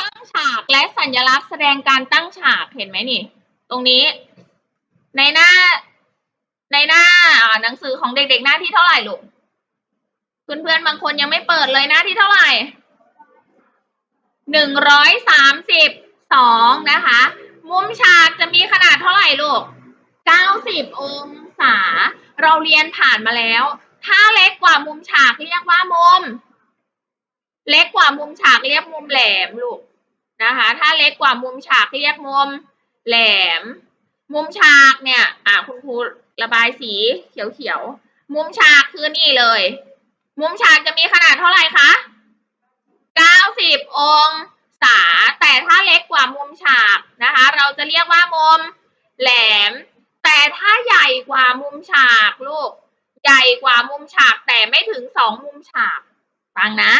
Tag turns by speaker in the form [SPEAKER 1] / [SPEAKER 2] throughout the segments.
[SPEAKER 1] ตั้งฉากและสัญลักษณ์แสดงการตั้งฉากเห็นไหมนี่ ตรงนี้ ในหน้า ในหน้าอ่าหนังสือของเด็กๆหน้าที่เท่าไหร่ลูกเพื่อนๆบางคนยังไม่เปิดเลยหน้าที่เท่าไหร่ หนึ่งร้อยสามสิบสองนะคะ มุมฉากจะมีขนาดเท่าไหร่ลูกเก้าสิบองศา เราเรียนผ่านมาแล้ว ถ้าเล็กกว่ามุมฉากเรียกว่ามุม เล็กกว่ามุมฉากเรียกมุมแหลมลูกนะคะ ถ้าเล็กกว่ามุมฉากเรียกมุมแหลม มุมฉากเนี่ย อ่าคุณครูระบายสีเขียวๆ มุมฉากคือนี่เลย มุมฉากจะมีขนาดเท่าไหร่คะ 90 องศา แต่ถ้าเล็กกว่ามุมฉากนะคะ เราจะเรียกว่ามุมแหลม แต่ถ้าใหญ่กว่ามุมฉากลูก ใหญ่กว่ามุมฉากแต่ไม่ถึงสองมุมฉาก ฟังนะ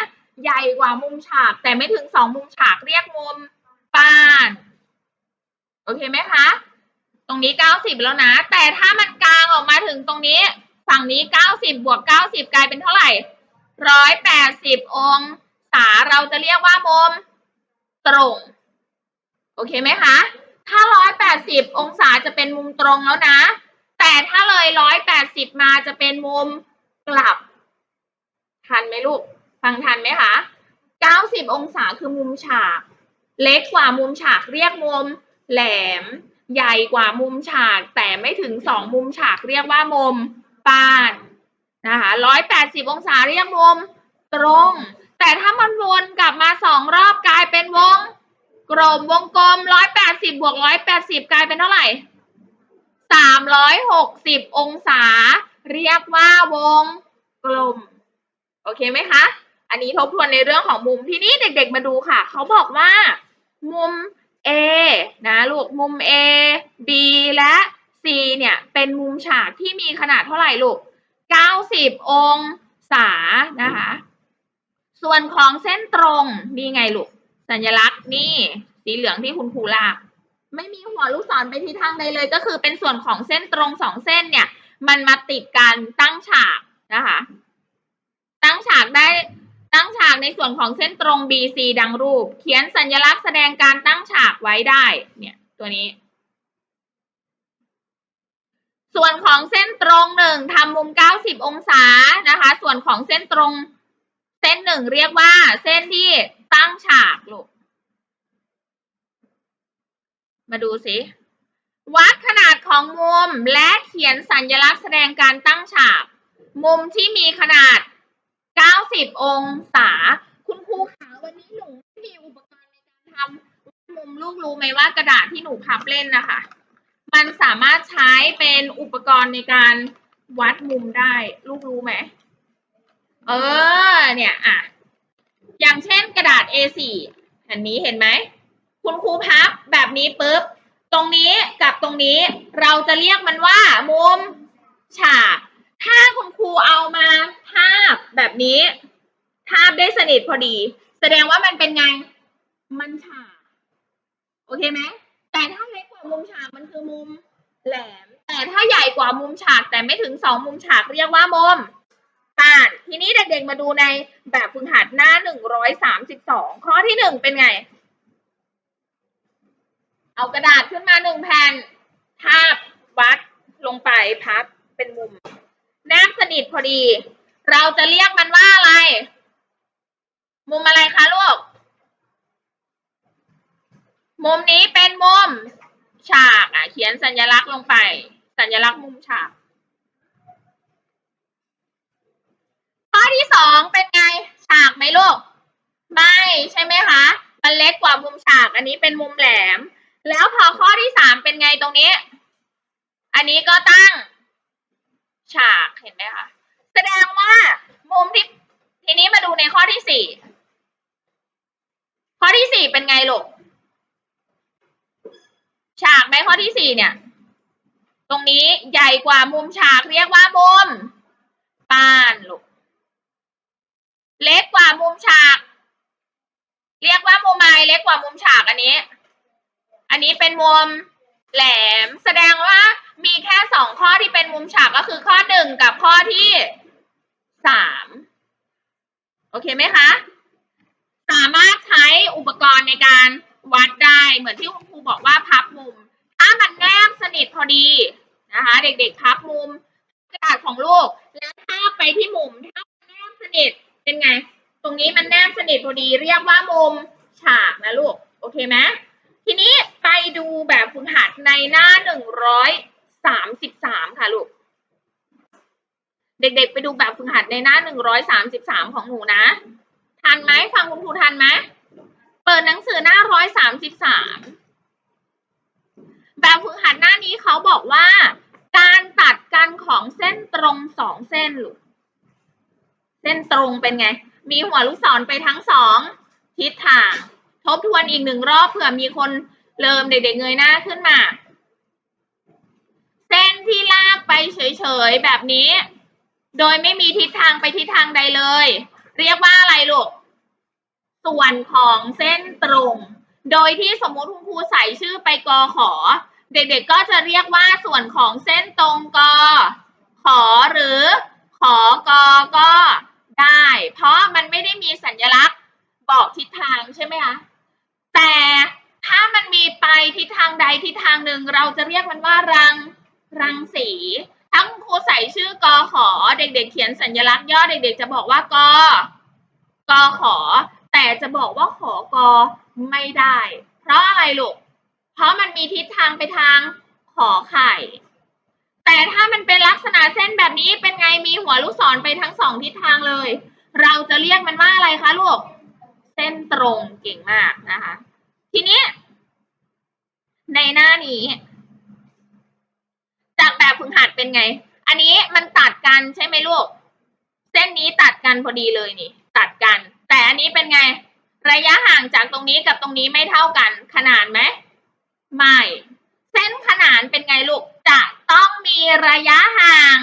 [SPEAKER 1] ใหญ่กว่ามุมฉากแต่ไม่ถึงสองมุมฉากเรียกมุมป้าน โอเคไหมคะ ตรงนี้เก้าสิบแล้วนะ แต่ถ้ามันกลางออกมาถึงตรงนี้ ฝั่งนี้เก้าสิบบวกเก้าสิบกลายเป็นเท่าไหร่ร้อยแปดสิบองศา เราจะเรียกว่ามุมตรง โอเคไหมคะถ้าร้อยแปดสิบองศาจะเป็นมุมตรงแล้วนะ แต่ถ้าเลยร้อยแปดสิบมาจะเป็นมุมกลับ ทันไหมลูก ฟังทันไหมคะ90องศาคือมุมฉาก เล็กกว่ามุมฉากเรียกมุมแหลม ใหญ่กว่ามุมฉาก แต่ไม่ถึงสองมุมฉากเรียกว่ามุมปานนะคะ180องศาเรียกมุมตรง แต่ถ้ามันวนกลับมาสองรอบกลายเป็นวงกลมวงกลม180บบวก180กลายเป็นเท่าไหร่360องศา เรียกว่าวงกลม โอเคไหมคะ อันนี้ทบทวนในเรื่องของมุมทีนี้เด็ก ๆ มาดูค่ะ เขาบอกว่า มุม A นะลูกมุม A B และ C เนี่ย เป็นมุมฉากที่มีขนาดเท่าไหร่ลูก 90 องศานะคะ ส่วนของเส้นตรงนี่ไงลูก สัญลักษณ์นี่ สีเหลืองที่คุณครูลาก ไม่มีหัวลูกศรไปทิศทางใดเลย ก็คือเป็นส่วนของเส้นตรงสองเส้นเนี่ย มันมาติดกันตั้งฉากนะคะ ตั้งฉากได้ตั้งฉากในส่วนของเส้นตรง BC ดังรูป เขียนสัญลักษณ์แสดงการตั้งฉากไว้ได้ เนี่ย ตัวนี้ ส่วนของเส้นตรงหนึ่งทำมุม 90 องศานะคะ ส่วนของเส้นตรง ส้นหนึ่งเรียกว่า เส้นที่ตั้งฉากลูก มาดูสิ วัดขนาดของมุมและเขียนสัญลักษณ์แสดงการตั้งฉาก มุมที่มีขนาด 90 องศา คุณครูขาวันนี้หนูไม่มีอุปกรณ์ในการทำมุมลูกรู้ไหมว่ากระดาษที่หนูพับเล่นนะคะ มันสามารถใช้เป็นอุปกรณ์ในการวัดมุมได้ ลูกรู้ไหม เออ เนี่ยอะอย่างเช่นกระดาษ A4 อันนี้เห็นไหม คุณครูพับแบบนี้ปุ๊บ ตรงนี้กับตรงนี้เราจะเรียกมันว่ามุมฉาก ถ้าคุณครูเอามาทาบแบบนี้ทาบได้สนิทพอดี แสดงว่ามันเป็นไง มันฉาก โอเคไหม แต่ถ้าเล็กกว่ามุมฉากมันคือมุมแหลม แต่ถ้าใหญ่กว่ามุมฉากแต่ไม่ถึงสองมุมฉากเรียกว่ามุม่าน ทีนี้เด็กๆมาดูในแบบฝึกหัดหน้าหนึ่งร้อยสามสิบสองข้อที่หนึ่งเป็นไง เอากระดาษขึ้นมาหนึ่งแผ่นทาบวัดลงไปพับเป็นมุม แนบสนิทพอดี เราจะเรียกมันว่าอะไร มุมอะไรคะลูก มุมนี้เป็นมุมฉากอะ เขียนสัญลักษณ์ลงไป สัญลักษณ์มุมฉาก ข้อ ที่สองเป็นไง ฉากไหมลูก ไม่ใช่ไหมคะ มันเล็กกว่ามุมฉาก อันนี้เป็นมุมแหลม แล้วพอข้อที่สามเป็นไงตรงนี้ อันนี้ก็ตั้ง ฉากเห็นไหมคะ แสดงว่ามุมที่ทีนี้มาดูในข้อที่สี่ ข้อที่สี่เป็นไงลูก ฉากไหมข้อที่สี่เนี่ย ตรงนี้ใหญ่กว่ามุมฉากเรียกว่ามุมป้านลูก เล็กกว่ามุมฉาก เรียกว่ามุมไม้เล็กกว่ามุมฉากอันนี้ อันนี้เป็นมุมแหลม แสดงว่ามีแค่สองข้อที่เป็นมุมฉากก็คือข้อหนึ่งกับข้อที่สามโอเคไหมคะ สามารถใช้อุปกรณ์ในการวัดได้เหมือนที่คุณครูบอกว่าพับมุม ถ้ามันแนบสนิทพอดีนะคะ เด็กๆพับมุมกระดาษของลูกแล้วถ้าไปที่มุมถ้ามันแนบสนิท เป็นไง ตรงนี้มันแนบสนิทพอดีเรียกว่ามุมฉากนะลูก โอเคไหมทีนี้ไปดูแบบฝึกหัดในหน้าหนึ่งร้อยสามสิบสามค่ะลูก เด็กๆ ไปดูแบบฝึกหัดในหน้าหนึ่งร้อยสามสิบสามของหนูนะ ทันไหมฟังคุณครูทันไหมเปิดหนังสือหน้าร้อยสามสิบสามแบบฝึกหัดหน้านี้เขาบอกว่า การตัดกันของเส้นตรงสองเส้นลูก เส้นตรงเป็นไง มีหัวลูกศรไปทั้งสองทิศทาง ทบทวนอีกหนึ่งรอบเผื่อมีคนเริ่มเด็กๆเงยหน้าขึ้นมา เส้นที่ลากไปเฉยๆแบบนี้ โดยไม่มีทิศทางไปทิศทางใดเลย เรียกว่าอะไรลูก ส่วนของเส้นตรง โดยที่สมมติคุณครูใส่ชื่อไปกอขอ เด็กๆก็จะเรียกว่าส่วนของเส้นตรงกอขอหรือขอกอก็ได้ เพราะมันไม่ได้มีสัญลักษณ์บอกทิศทางใช่ไหมคะ แต่ถ้ามันมีไปทิศ ทิศทางหนึ่งเราจะเรียกมันว่ารังรังสี ทั้งครูใส่ชื่อกอขอ เด็กๆ เขียนสัญลักษณ์ย่อเด็ก ๆ จะบอกว่ากอกอขอ แต่จะบอกว่าขอกอไม่ได้ เพราะอะไรลูก เพราะมันมีทิศทางไปทางขอไข่ แต่ถ้ามันเป็นลักษณะเส้นแบบนี้เป็นไงมีหัวลูกศรไปทั้งสองทิศทางเลย เราจะเรียกมันว่าอะไรคะลูก เส้นตรงเก่งมากนะคะ ทีนี้ ในหน้านี้ จากแบบฝึกหัดเป็นไง อันนี้มันตัดกันใช่ไหมลูก เส้นนี้ตัดกันพอดีเลยนี่ ตัดกัน แต่อันนี้เป็นไง ระยะห่างจากตรงนี้กับตรงนี้ไม่เท่ากัน ขนานไหมไม่ เส้นขนานเป็นไงลูก จะต้องมีระยะห่าง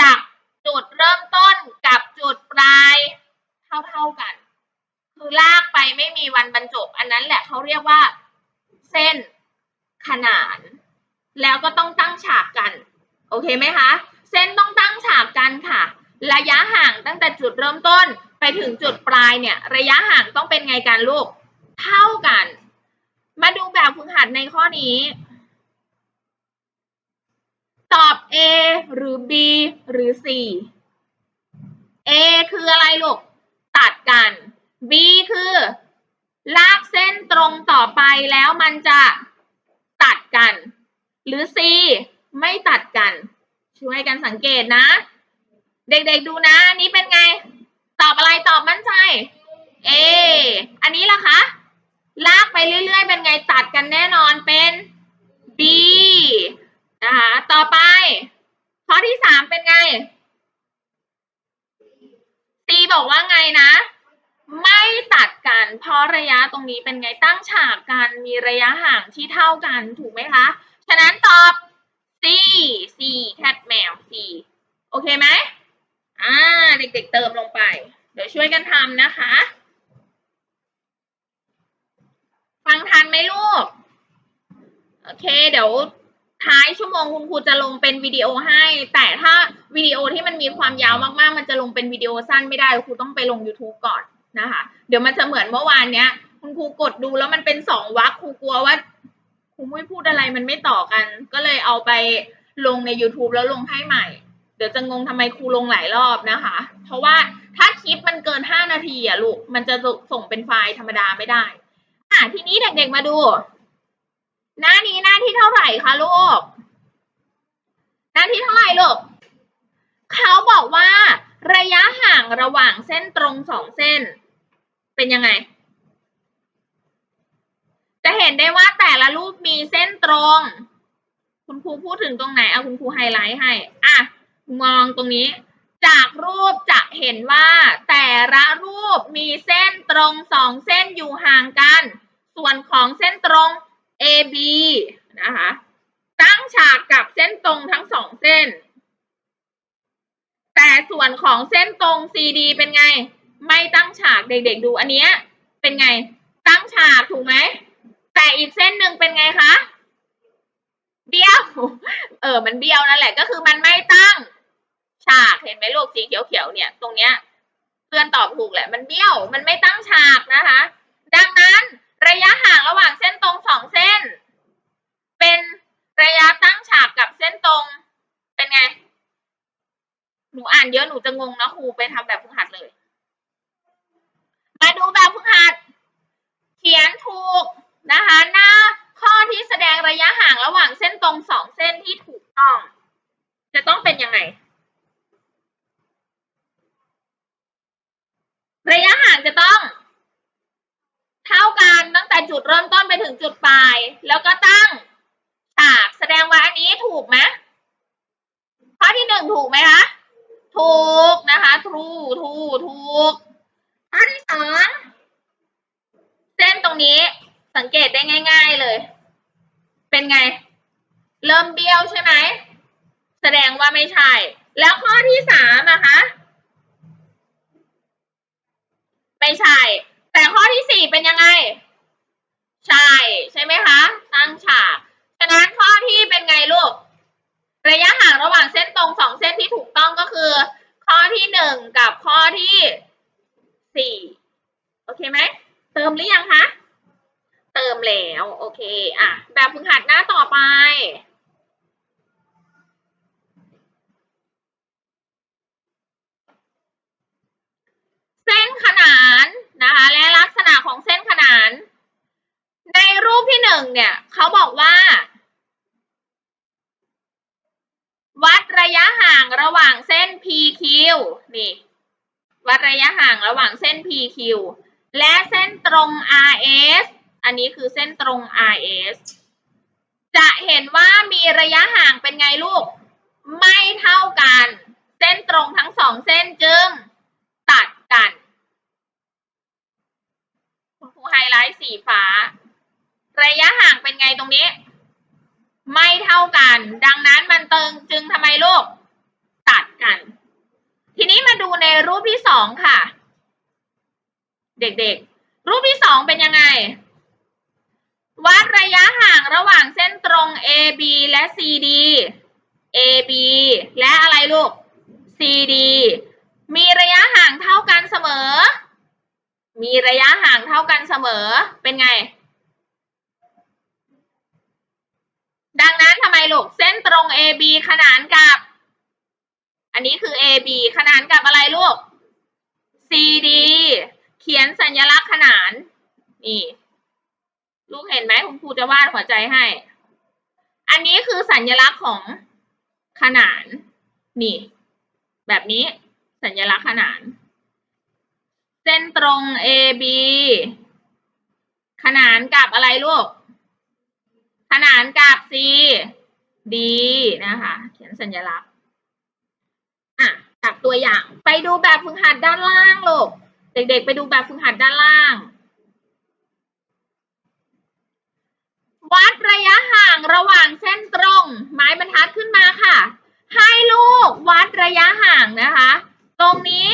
[SPEAKER 1] จากจุดเริ่มต้นกับจุดปลายเท่าๆกัน คือลากไปไม่มีวันบรรจบ อันนั้นแหละเขาเรียกว่า เส้น ขนาน แล้วก็ต้องตั้งฉากกัน โอเคไหมคะ เส้นต้องตั้งฉากกันค่ะ ระยะห่างตั้งแต่จุดเริ่มต้นไปถึงจุดปลายเนี่ย ระยะห่างต้องเป็นไงกันลูก เท่ากัน มาดูแบบฝึกหัดในข้อนี้ ตอบ A หรือ B หรือ C A คืออะไรลูก ตัดกัน B คือ ลากเส้นตรงต่อไปแล้วมันจะ ตัดกัน หรือ C ไม่ตัดกัน ช่วยกันสังเกตนะ เด็กๆดูนะอันนี้เป็นไง ตอบอะไรตอบมั่นใจ A อันนี้ล่ะคะ ลากไปเรื่อยๆ เป็นไงตัดกันแน่นอนเป็น B นะคะต่อไป ข้อที่สามเป็นไง C บอกว่าไงนะ ไม่ตัดกัน เพราะระยะตรงนี้เป็นไงตั้งฉากกันมีระยะห่างที่เท่ากันถูกไหมคะ ฉะนั้นตอบ C C แคทแมว C โอเคไหมอ่าเด็กๆเติมลงไป เดี๋ยวช่วยกันทำนะคะ ฟังทันไหมลูก โอเค เดี๋ยวท้ายชั่วโมงคุณครูจะลงเป็นวิดีโอให้ แต่ถ้าวิดีโอที่มันมีความยาวมากๆ มันจะลงเป็นวิดีโอสั้นไม่ได้ครูต้องไปลง YouTube ก่อน นะคะ เดี๋ยวมันจะเหมือนเมื่อวานเนี้ย คุณครูกดดูแล้วมันเป็นสองวรรคครูกลัวว่าครูไม่พูดอะไรมันไม่ต่อกัน ก็เลยเอาไปลงใน YouTube แล้วลงให้ใหม่ เดี๋ยวจะงงทำไมครูลงหลายรอบนะคะ เพราะว่าถ้าคลิปมันเกินห้านาทีอะลูก มันจะส่งเป็นไฟล์ธรรมดาไม่ได้ อะทีนี้เด็กๆมาดู หน้านี้หน้าที่เท่าไหร่คะลูก หน้าที่เท่าไหร่ลูก เขาบอกว่า ระยะห่างระหว่างเส้นตรงสองเส้น เป็นยังไง จะเห็นได้ว่าแต่ละรูปมีเส้นตรง คุณครูพูดถึงตรงไหน เอาคุณครูไฮไลท์ให้ อะ มองตรงนี้ จากรูปจะเห็นว่าแต่ละรูปมีเส้นตรงสองเส้นอยู่ห่างกัน ส่วนของเส้นตรง AB นะคะ ตั้งฉากกับเส้นตรงทั้งสองเส้น แต่ส่วนของเส้นตรง CD เป็นไง ไม่ตั้งฉากเด็กๆดูอันเนี้ยเป็นไง ตั้งฉากถูกไหม แต่อีกเส้นหนึ่งเป็นไงคะเบี้ยวเออ มันเบี้ยวนั่นแหละก็คือมันไม่ตั้ง ฉากเห็นไหมลูกสีเขียวๆเนี่ย ตรงเนี้ยเพื่อนตอบถูกแหละ มันเบี้ยว มันไม่ตั้งฉากนะคะ ดังนั้นระยะห่างระหว่างเส้นตรงสองเส้น เป็นระยะตั้งฉากกับเส้นตรง เป็นไง นูอ่านเยอะหนูจะงงนะครูไปทำแบบฝึกหัดเลย มาดูแบบฝึกหัด เขียนถูกนะคะ หน้าข้อที่แสดงระยะห่างระหว่างเส้นตรงสองเส้นที่ถูกต้อง จะต้องเป็นยังไง ระยะห่างจะต้อง เท่ากันตั้งแต่จุดเริ่มต้นไปถึงจุดปลาย แล้วก็ตั้งฉากแสดงว่าอันนี้ถูกไหมข้อที่หนึ่งถูกไหมคะ ถูกนะคะถูกถูกถูกข้อที่สองเส้นตรงนี้สังเกตได้ง่าย ๆเลย เป็นไง เริ่มเบี้ยวใช่ไหม แสดงว่าไม่ใช่ แล้วข้อที่สามอะคะ ไม่ใช่ แต่ข้อที่สี่เป็นยังไง ใช่ ใช่ไหมคะ ตั้งฉาก ฉะนั้นข้อที่เป็นไงลูก ระยะห่างระหว่างเส้นตรงสองเส้นที่ถูกต้องก็คือ ข้อที่หนึ่งกับข้อที่สี่โอเคไหมเติมหรือยังคะเติมแล้วโอเคอะแบบฝึกหัดหน้าต่อไปเส้นขนานนะคะและลักษณะของเส้นขนาน ในรูปที่หนึ่งเนี่ยเขาบอกว่า วัด ระยะห่างระหว่างเส้น PQ นี่ วัดระยะห่างระหว่างเส้น PQ และเส้นตรง RS อันนี้คือเส้นตรง RS จะเห็นว่ามีระยะห่างเป็นไงลูก ไม่เท่ากัน เส้นตรงทั้งสองเส้นจึงตัดกันคุณครูไฮไลท์สีฟ้า ระยะห่างเป็นไงตรงนี้ ไม่เท่ากัน ดังนั้นมันเติงจึงทำไมลูกตัดกัน ทีนี้มาดูในรูปที่สองค่ะ เด็กๆ รูปที่สองเป็นยังไง วัดระยะห่างระหว่างเส้นตรง AB และ CD AB และอะไรลูก CD มีระยะห่างเท่ากันเสมอ มีระยะห่างเท่ากันเสมอ เป็นไง ดังนั้นทำไมลูกเส้นตรง AB ขนานกับ อันนี้คือ AB ขนานกับอะไรลูก CD เขียนสัญลักษณ์ขนาน นี่ ลูกเห็นไหมคุณครูจะวาดหัวใจให้ อันนี้คือสัญลักษณ์ของขนาน นี่ แบบนี้สัญลักษณ์ขนาน เส้นตรง AB ขนานกับอะไรลูก ขนานกับ C D นะคะ เขียนสัญลักษณ์อะจากตัวอย่างไปดูแบบฝึกหัดด้านล่างลูกเด็กๆ ไปดูแบบฝึกหัดด้านล่าง วัดระยะห่างระหว่างเส้นตรง ไม้บรรทัดขึ้นมาค่ะ ให้ลูกวัดระยะห่างนะคะ ตรงนี้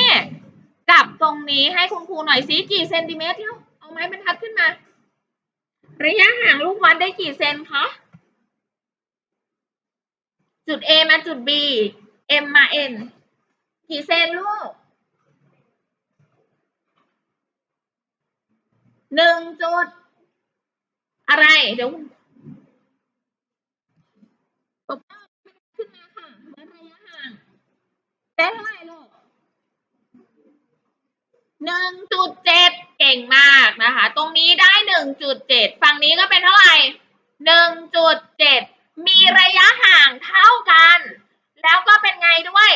[SPEAKER 1] กับตรงนี้ให้คุณครูหน่อยสิกี่เซนติเมตรเที่ยเอาไม้บรรทัดขึ้นมา ระยะห่างลูกวัดได้กี่เซนคะ จุด A มาจุด B M มา N กี่เซนลูกหนึ่งจุด อะไร เดี๋ยวปกป้องขึ้นมาค่ะระยะห่างได้เท่าไหร่ลูก หนึ่งจุดเจ็ดเก่งมากนะคะ ตรงนี้ได้หนึ่งจุดเจ็ดฝั่งนี้ก็เป็นเท่าไหร่หนึ่งจุดเจ็ดมีระยะห่างเท่ากัน แล้วก็เป็นไงด้วย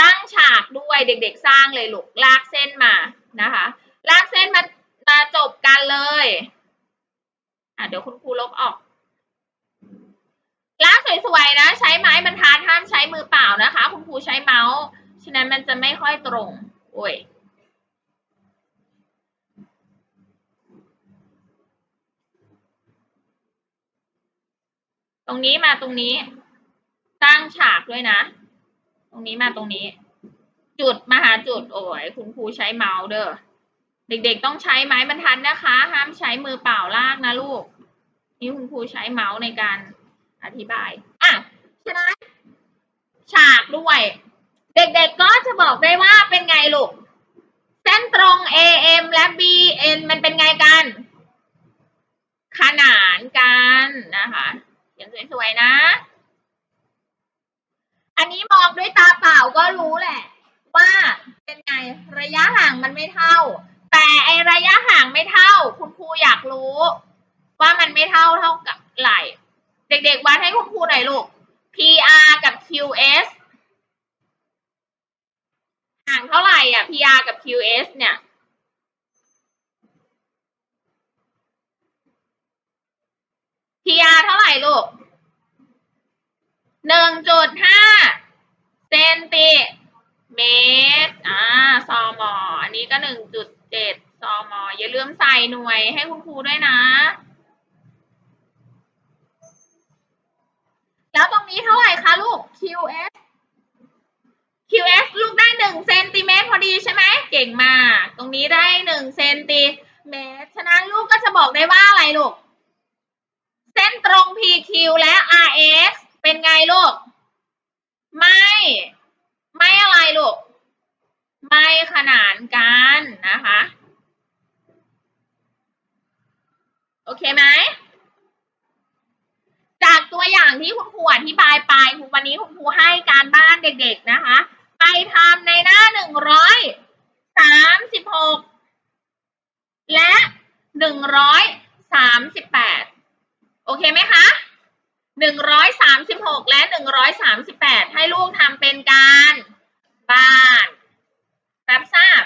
[SPEAKER 1] ตั้งฉากด้วยเด็กๆสร้างเลยลูกลากเส้นมานะคะ ลากเส้นมามาจบกันเลยอะเดี๋ยวคุณครูลบออกลากสวยๆนะ ใช้ไม้บรรทัดห้ามใช้มือเปล่านะคะ คุณครูใช้เมาส์ฉะนั้นมันจะไม่ค่อยตรง โอ้ย ตรงนี้มาตรงนี้ตั้งฉากด้วยนะ ตรงนี้มาตรงนี้ จุดมาหาจุดโอ้ยคุณครูใช้เมาส์เด้อเด็กๆต้องใช้ไม้บรรทัดนะคะ ห้ามใช้มือเปล่าลากนะลูก นี่คุณครูใช้เมาส์ในการอธิบายอะฉะนั้นฉากด้วย เด็กๆก็จะบอกได้ว่าเป็นไงลูกเส้นตรง AM และ BN มันเป็นไงกัน ขนานกันนะคะ เขียนสวยๆนะ อันนี้มองด้วยตาเปล่าก็รู้แหละ ว่าเป็นไงระยะห่างมันไม่เท่า แต่ไอระยะห่างไม่เท่า คุณครูอยากรู้ ว่ามันไม่เท่าเท่ากับไหลเด็กๆวัดให้คุณครูหน่อยลูก PR กับ QS ห่างเท่าไหร่อะ PR กับ QS เนี่ย PR เท่าไหร่ลูกหนึ่งจุดห้าเซนติเมตร อ่าซอมอ อันนี้ก็หนึ่งจุดเจ็ดซอมอ อย่าลืมใส่หน่วยให้คุณครูด้วยนะ แล้วตรงนี้เท่าไหร่คะลูก QS QS ลูกได้หนึ่งเซนติเมตรพอดีใช่ไหม เก่งมาก ตรงนี้ได้หนึ่งเซนติเมตร ฉะนั้นลูกก็จะบอกได้ว่าอะไรลูก ตรง PQ และ RX เป็นไงลูก ไม่ ไม่อะไรลูก ไม่ขนานกันนะคะ โอเคไหม จากตัวอย่างที่คุณครูอธิบายไปวันนี้คุณครูให้การบ้านเด็กๆนะคะ ไปทำในหน้าหนึ่งร้อยสามสิบหกและหนึ่งร้อยสามสิบแปด โอเคไหมคะหนึ่งร้อยสามสิบหกและหนึ่งร้อยสามสิบแปดให้ลูกทำเป็นการบ้านรับทราบ